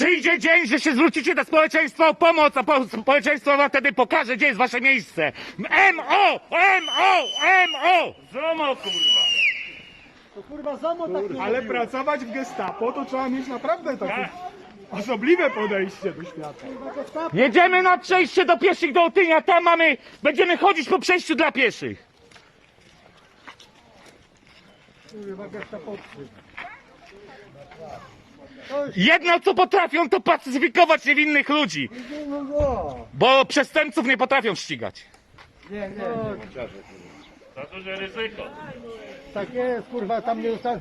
Przyjdzie dzień, że się zwrócicie do społeczeństwa o pomoc, a po, społeczeństwo wam wtedy pokaże, gdzie jest wasze miejsce. MO! MO! MO! Zomo kurwa! To kurwa samo tak nie Ale robiło. pracować w gestapo to trzeba mieć naprawdę takie osobliwe podejście do świata. Jedziemy na przejście do pieszych do Otynia, tam mamy, będziemy chodzić po przejściu dla pieszych. kurwa gestapowcy. Jedno co potrafią to pacyfikować niewinnych ludzi, bo przestępców nie potrafią ścigać. Nie, nie, nie. Za duże ryzyko. Tak jest, kurwa, tam nie ustaw...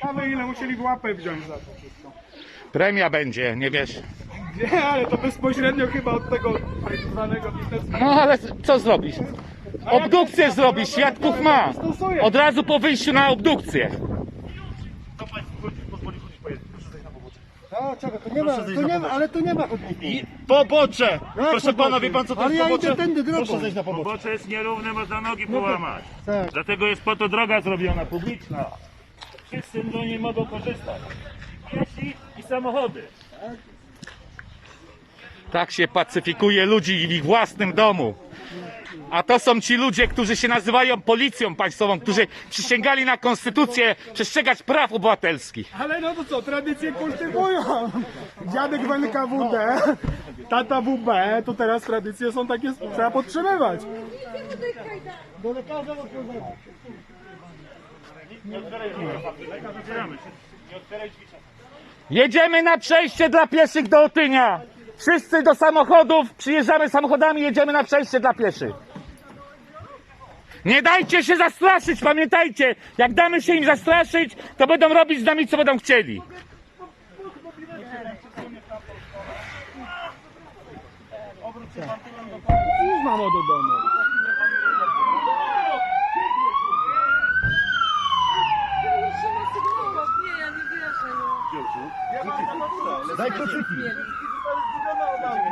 Ciekawe ile musieli w łapę wziąć za to wszystko. Premia będzie, nie wiesz. Nie, ale to bezpośrednio chyba od tego tak zwanego biznesu. No ale co zrobisz? Obdukcję zrobisz, świadków ma. Od razu po wyjściu na obdukcję. To państwu pozwoli chodzić po jednym. Proszę zejść na pobocze. No, czego, tu nie ma, tu nie ma, ale tu nie ma chodników. Pobocze! Proszę pana, wie pan co to jest Ale ja idę tędy drogą. na pobocze. Pobocze jest nierówne, można nogi połamać. Tak. Dlatego jest po to droga zrobiona, publiczna. Wszyscy do niej mogą korzystać. Piesi i samochody. Tak się pacyfikuje ludzi w ich własnym domu. A to są ci ludzie, którzy się nazywają policją państwową, którzy przysięgali na konstytucję przestrzegać praw obywatelskich. Ale no to co, tradycje kultywują. Dziadek w NKWD, tata WB, to teraz tradycje są takie, trzeba podtrzymywać. Do lekarza. Nie otwieraj drzwi. Jedziemy na przejście dla pieszych do Otynia. Wszyscy do samochodów, przyjeżdżamy samochodami, jedziemy na przejście dla pieszych. Nie dajcie się zastraszyć, pamiętajcie, jak damy się im zastraszyć, to będą robić z nami, co będą chcieli. Już mamo do domu. Nie, ja nie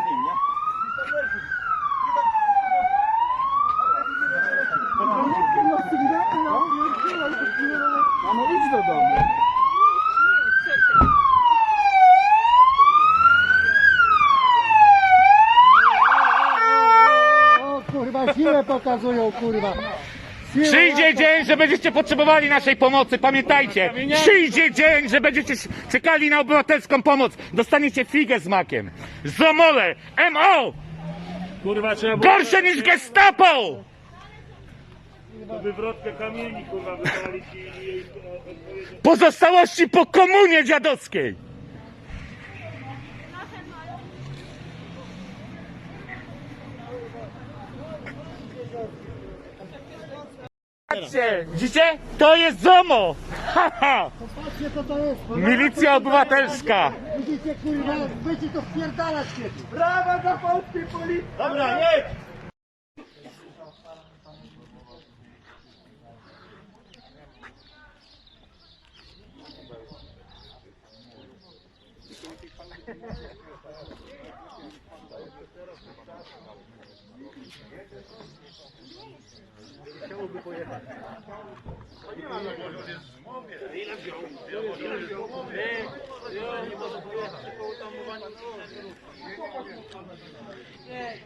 wierzę. No. Daj kluczyki. Mamo. O pokazują, kurwa. Przyjdzie dzień, że będziecie potrzebowali naszej pomocy, pamiętajcie. Przyjdzie dzień, że będziecie czekali na obywatelską pomoc. Dostaniecie figę z makiem. Zomole, MO, Kurwa trzeba było gorsze niż gestapo. to wywrotkę kamieni kurwa wywalić i... i, i Pozostałości po komunie dziadowskiej. Patrzcie, widzicie? To jest ZOMO! Ha, ha. To jest. Milicja obywatelska! Widzicie kurwa, będzie to wpierdalać kiedyś. Brawa dla polskiej policji! Dobra, jedź! Chciałby pojechać. To nie ma takiego. Ludzie z głowie. Ile wziął? Ile wziął? Nie, nie może pojechać. Po utamowaniu Nie.